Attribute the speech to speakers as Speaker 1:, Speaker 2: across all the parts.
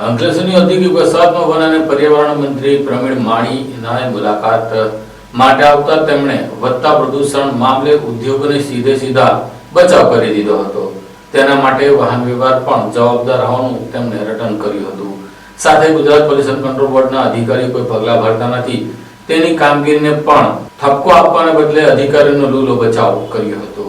Speaker 1: અંકલેશ્વરની ઔદ્યોગિક વસાહતમાં વન અને પર્યાવરણ મંત્રી પ્રવીણ માળીના મુલાકાત માટે આવતા તેમણે વધતા પ્રદૂષણ મામલે ઉદ્યોગોને સીધે સીધા બચાવ કરી દીધો હતો. તેના માટે વાહન વ્યવહાર પણ જવાબદાર હોવાનું તેમણે રટન કર્યું હતું. સાથે ગુજરાત પોલ્યુશન કંટ્રોલ બોર્ડના અધિકારીઓ કોઈ પગલાં ભરતા નથી. તેની કામગીરીને પણ ઠપકો આપવાને બદલે અધિકારીનો લૂલો બચાવ કર્યો હતો.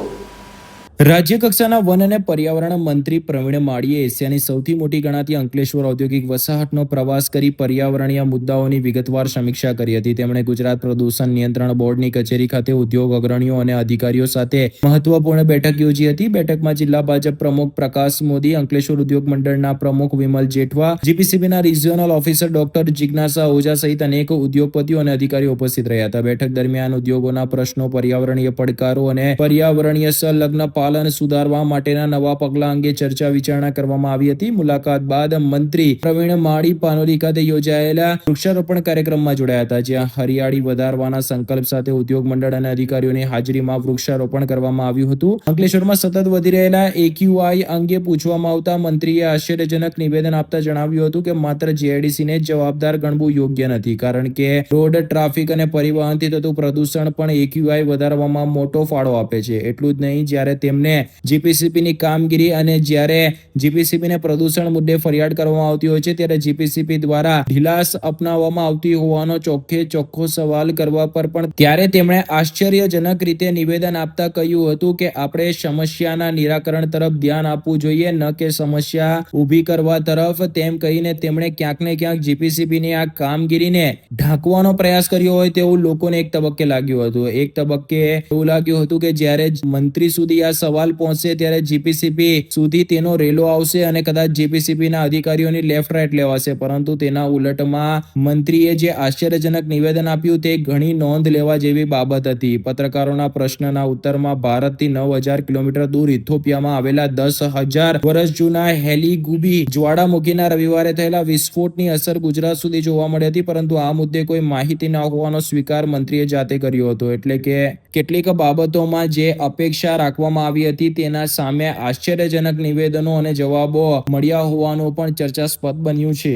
Speaker 2: રાજ્ય કક્ષાના વન અને પર્યાવરણ મંત્રી પ્રવીણ માળીએ એશિયાની સૌથી મોટી ગણાતી અંકલેશ્વર ઔદ્યોગિક વસાહતનો પ્રવાસ કરી પર્યાવરણીય મુદ્દાઓની વિગતવાર સમીક્ષા કરી હતી. તેમણે ગુજરાત પ્રદૂષણ નિયંત્રણ બોર્ડની કચેરી ખાતે ઉદ્યોગ અગ્રણીઓ અને અધિકારીઓ સાથે મહત્વપૂર્ણ બેઠક યોજી હતી. બેઠકમાં જિલ્લા ભાજપ પ્રમુખ પ્રકાશ મોદી, અંકલેશ્વર ઉદ્યોગ મંડળના પ્રમુખ Vimal Jethwa, જીપીસીબીના regional officer doctor Jignasa Ojha સહિત અનેક ઉદ્યોગપતિઓ અને અધિકારીઓ ઉપસ્થિત રહ્યા હતા. બેઠક દરમિયાન ઉદ્યોગોના પ્રશ્નો, પર્યાવરણીય પડકારો અને પર્યાવરણીય સંલગ્ન પાલન સુધારવા માટેના નવા પગલાં અંગે ચર્ચા વિચારણા કરવામાં આવી હતી. મુલાકાત બાદ મંત્રી પ્રવીણ માળી પાનોલી ખાતે યોજાયેલા વૃક્ષારોપણ કાર્યક્રમમાં જોડાયા હતા. જ્યાં હરિયાળી વધારવાના સંકલ્પ સાથે ઉદ્યોગ મંડળ અને અધિકારીઓની હાજરીમાં વૃક્ષારોપણ કરવામાં આવ્યું હતું. અંકલેશ્વરમાં સતત વધી રહેલા એક્યુઆઈ અંગે પૂછવામાં આવતા મંત્રીએ આશ્ચર્યજનક નિવેદન આપતા જણાવ્યું હતું કે, માત્ર જીઆઈડીસીને જવાબદાર ગણવું યોગ્ય નથી, કારણ કે રોડ ટ્રાફિક અને પરિવહનથી થતું પ્રદૂષણ પણ એક્યુઆઈ વધારવામાં મોટો ફાળો આપે છે. એટલું જ નહીં, જ્યારે તેમને જીપીસીપીની કામગીરી અને જ્યારે જીપીસીપીને પ્રદૂષણ મુદ્દે ફરિયાદ કરવામાં આવતી હોય છે, ત્યારે જીપીસીપી દ્વારા ઢીલાસ અપનાવવામાં આવતી હોવાનો ચોખ્ખે ચોખ્ખો સવાલ કરવા પર પણ ત્યારે તેમણે આશ્ચર્યજનક રીતે નિવેદન આપતા કહ્યું હતું કે આપણે સમસ્યાના નિરાકરણ તરફ ધ્યાન આપવું જોઈએ, ન કે સમસ્યા ઊભી કરવા તરફ. તેમ કહીને તેમણે ક્યાંક ને ક્યાંક જીપીસીબીની આ કામગીરીને ઢાંકવાનો પ્રયાસ કર્યો હોય તેવું લોકોને એક તબક્કે લાગ્યું હતું. એક તબક્કે એવું લાગ્યું હતું કે જ્યારે મંત્રી સુધી આ સવાલ પહોંચશે ત્યારે જીપીસીપી સુધી તેનો રેલો આવશે અને કદાચ જીપીસીપીના અધિકારીઓની લેફ્ટ રાઈટ લેવાશે. પરંતુ તેના ઉલટમાં મંત્રીએ જે આશ્ચર્યજનક નિવેદન આપ્યું તે ઘણી નોંધ લેવા જેવી બાબત હતી. પત્રકારોના પ્રશ્નના ઉત્તરમાં ભારતથી નવ હજાર કિલોમીટર દૂર ઇથોપિયામાં આવેલા દસ હજાર વર્ષ જૂના હેલીગુબી જ્વાળામુખીના રવિવારે થયેલા વિસ્ફોટની અસર ગુજરાત સુધી જોવા મળી હતી. પરંતુ આ મુદ્દે કોઈ માહિતી ન હોવાનો સ્વીકાર મંત્રીએ જાતે કર્યો હતો. એટલે કે કેટલીક બાબતોમાં જે અપેક્ષા રાખવામાં આવી હતી તેના સામે આશ્ચર્યજનક નિવેદનો અને જવાબો મળ્યા હોવાનું પણ ચર્ચાસ્પદ બન્યું છે.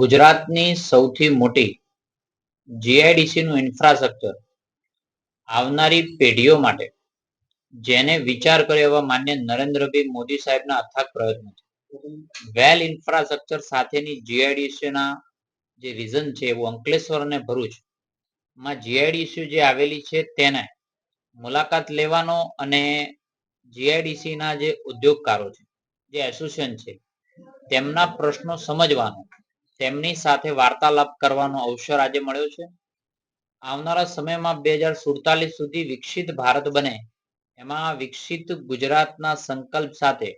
Speaker 3: ગુજરાતની સૌથી મોટી જીઆઈડીસી નું ઇન્ફ્રાસ્ટ્રક્ચર આવનારી પેઢીઓ માટે જેને વિચાર કર્યો એવા માન્ય નરેન્દ્રભાઈ મોદી સાહેબના અથાગ પ્રયત્નો છે. વેલ ઇન્ફ્રાસ્ટ્રક્ચર સાથેની જીઆઈડીસીના જે રીઝન છે એવું અંકલેશ્વર અને ભરૂચમાં જીઆઈડીસી જે આવેલી છે તેને મુલાકાત લેવાનો અને જીઆઈડીસી ના જે ઉદ્યોગકારો છે, જે એસોસિએશન છે, તેમના પ્રશ્નો સમજવાનો, તેમની સાથે વાર્તાલાપ કરવાનો અવસર આજે મળ્યો છે. આવનારા સમયમાં બે હજાર સુડતાલીસ સુધી વિકસિત ભારત બને, એમાં વિકસિત ગુજરાતના સંકલ્પ સાથે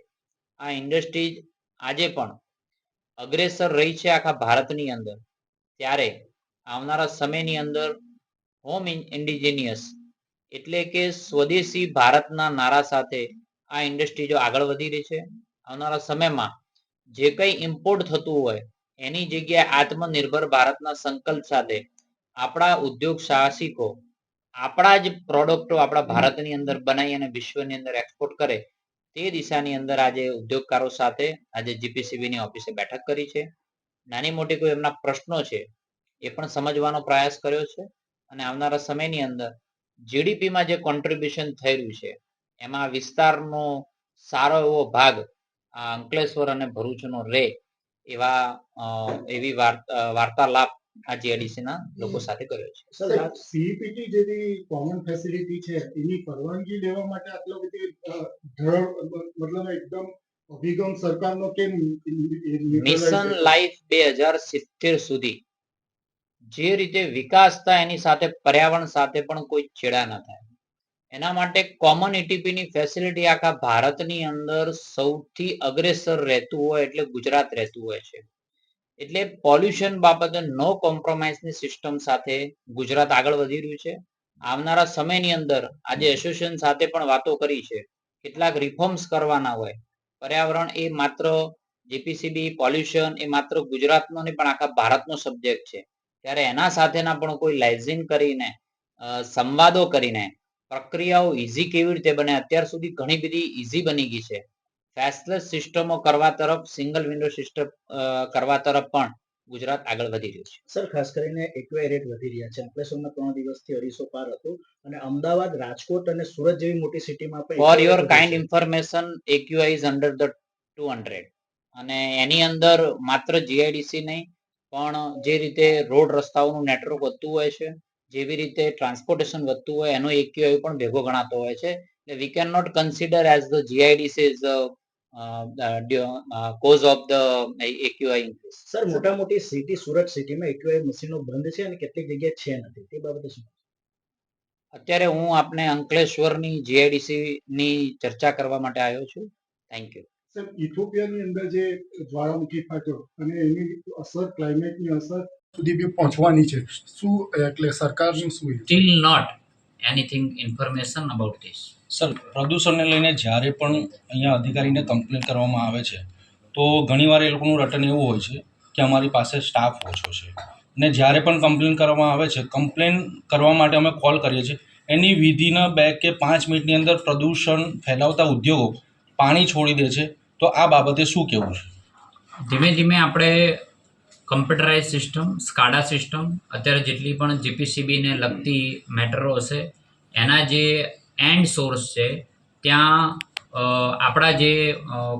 Speaker 3: આ ઇન્ડસ્ટ્રીઝ આજે પણ અગ્રેસર રહી છે આખા ભારતની અંદર. ત્યારે આવનારા સમયની અંદર હોમ ઇન્ડિજિનિયસ એટલે કે સ્વદેશી ભારતના નારા સાથે આ ઇન્ડસ્ટ્રી જો આગળ વધી રહી છે, આવનારા સમયમાં જે કંઈ ઇમ્પોર્ટ થતું હોય, એની જગ્યાએ આત્મનિર્ભર ભારતના સંકલ્પ સાથે આપણા ઉદ્યોગ સાહસિકો આપણા જ પ્રોડક્ટો આપણા ભારતની અંદર બનાવી અને વિશ્વની અંદર એક્સપોર્ટ કરે, તે દિશાની અંદર આજે ઉદ્યોગકારો સાથે આજે જીપીસીબીની ઓફિસે બેઠક કરી છે. નાની મોટી કોઈ એમના પ્રશ્નો છે, એ પણ સમજવાનો પ્રયાસ કર્યો છે અને આવનારા સમયની અંદર જીડીપીમાં જે કોન્ટ્રીબ્યુશન થયેલું છે એમાં વિસ્તારનો સારો એવો ભાગ આ અંકલેશ્વર અને ભરૂચનો રે એવા એવી વાર્તાલાપ આ જીઆઈડીસી ના લોકો સાથે કર્યો છે
Speaker 4: સર સીઈપીટી જેવી કોમન ફેસિલિટી છે એની પરવાનગી લેવા માટે આટલો બધી મતલબ એકદમ અભિગમ સરકારનો કેમ
Speaker 3: મિશન લાઈફ બે હજાર સિત્તેર સુધી જે રીતે વિકાસ થાય એની સાથે પર્યાવરણ સાથે પણ કોઈ છેડા ન થાય. એના માટે કોમનની ફેસિલિટી આખા ભારતની અંદર સૌથી અગ્રેસર રહેતું હોય એટલે ગુજરાત રહેતું હોય છે. એટલે પોલ્યુશન બાબતે નો કોમ્પ્રોમાઇઝની સિસ્ટમ સાથે ગુજરાત આગળ વધી રહ્યું છે. આવનારા સમયની અંદર આજે એસોસિએશન સાથે પણ વાતો કરી છે. કેટલાક રિફોર્મ્સ કરવાના હોય. પર્યાવરણ એ માત્ર જીપીસીબી પોલ્યુશન એ માત્ર ગુજરાતનો નહીં પણ આખા ભારતનો સબ્જેક્ટ છે. ત્યારે એના સાથેના પણ કોઈ લાઇઝિંગ કરીને સંવાદો કરીને પ્રક્રિયાઓ ઈઝી કેવી રીતે બને અત્યાર સુધી ઘણી બધી ઈઝી બની ગઈ છે. ફેસલેસ સિસ્ટમો કરવા તરફ સિંગલ વિન્ડો સિસ્ટમ કરવા તરફ પણ ગુજરાત આગળ વધી રહ્યું છે.
Speaker 5: સર ખાસ કરીને એક્વાય રેટ વધી રહ્યા છે. અંકલેશ્વરમાં ત્રણ દિવસથી અઢીસો પાર હતું અને અમદાવાદ રાજકોટ અને સુરત જેવી મોટી સિટીમાં પણ
Speaker 3: for your kind information AQI is under the two hundred અને એની અંદર માત્ર જીઆઈડીસી નહીં પણ જે રીતે રોડ રસ્તાઓનું નેટવર્ક વધતું હોય છે જેવી રીતે ટ્રાન્સપોર્ટેશન વધતું હોય એનો એક્યુઆઈ પણ ભેગો ગણાતો હોય છે. એટલે we can not consider as the GIDC is cause of the AQI increase
Speaker 5: sir મોટા મોટી સિટી સુરત સિટીમાં એક્યુઆઈ મશીનો બંધ છે અને કેટલીક જગ્યાએ છે નથી. તે બાબતે શું
Speaker 3: અત્યારે હું આપને અંકલેશ્વરની જીઆઈડીસી ની ચર્ચા કરવા માટે આવ્યો છું. થેન્ક યુ
Speaker 4: સર ઇથોપિયાની અંદર જે જ્વાળામુખી ફાટ્યો અને એની અસર ક્લાઇમેટની અસર સુધી બી પહોંચવાની છે. શું એટલે સરકારનું શું
Speaker 6: still not anything information about this
Speaker 7: sir પ્રદૂષણને લઈને જ્યારે પણ અહીંયા અધિકારીને કમ્પ્લેન કરવામાં આવે છે તો ઘણીવાર એ લોકોનું રટન એવું હોય છે કે અમારી પાસે સ્ટાફ ઓછો છે. ને જ્યારે પણ કમ્પ્લેન કરવામાં આવે છે કમ્પ્લેન કરવા માટે અમે કોલ કરીએ છીએ એની વિધિના બે કે પાંચ મિનિટની અંદર પ્રદૂષણ ફેલાવતા ઉદ્યોગો પાણી છોડી દે છે તો આ બાબતે શું કહેવું છે?
Speaker 6: ધીમે ધીમે આપણે કમ્પ્યુટરાઇઝ સિસ્ટમ સ્કાડા સિસ્ટમ અત્યારે જેટલી પણ જીપીસીબીને લગતી મેટરો હશે, એના જે એન્ડ સોર્સ છે, ત્યાં આપણા જે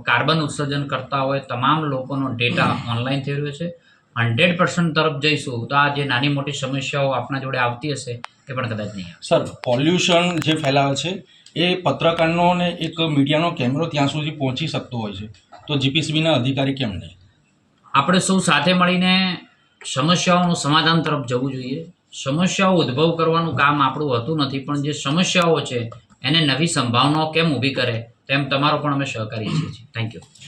Speaker 6: કાર્બન ઉત્સર્જન કરતા હોય તમામ લોકોનો ડેટા ઓનલાઈન થઈ રહ્યો છે. હંડ્રેડ પર્સન્ટ તરફ જઈશું તો આ જે નાની મોટી સમસ્યાઓ આપણા જોડે આવતી હશે એ પણ કદાચ નહીં
Speaker 7: સર પોલ્યુશન જે ફેલાવે છે એ પત્રકારનો ને એક મીડિયાનો કેમેરો ત્યાં સુધી પહોંચી શકતો હોય છે. તો જીપીસીબીના અધિકારી કેમ નહીં?
Speaker 6: આપણે સૌ સાથે મળીને સમસ્યાઓનું સમાધાન તરફ જવું જોઈએ. સમસ્યાઓ ઉદ્ભવ કરવાનું કામ આપણું હોતું નથી પણ જે સમસ્યાઓ છે એને નવી સંભાવનાઓ કેમ ઊભી કરે તેમ તમારો પણ અમે સહકારી છીએ. Thank you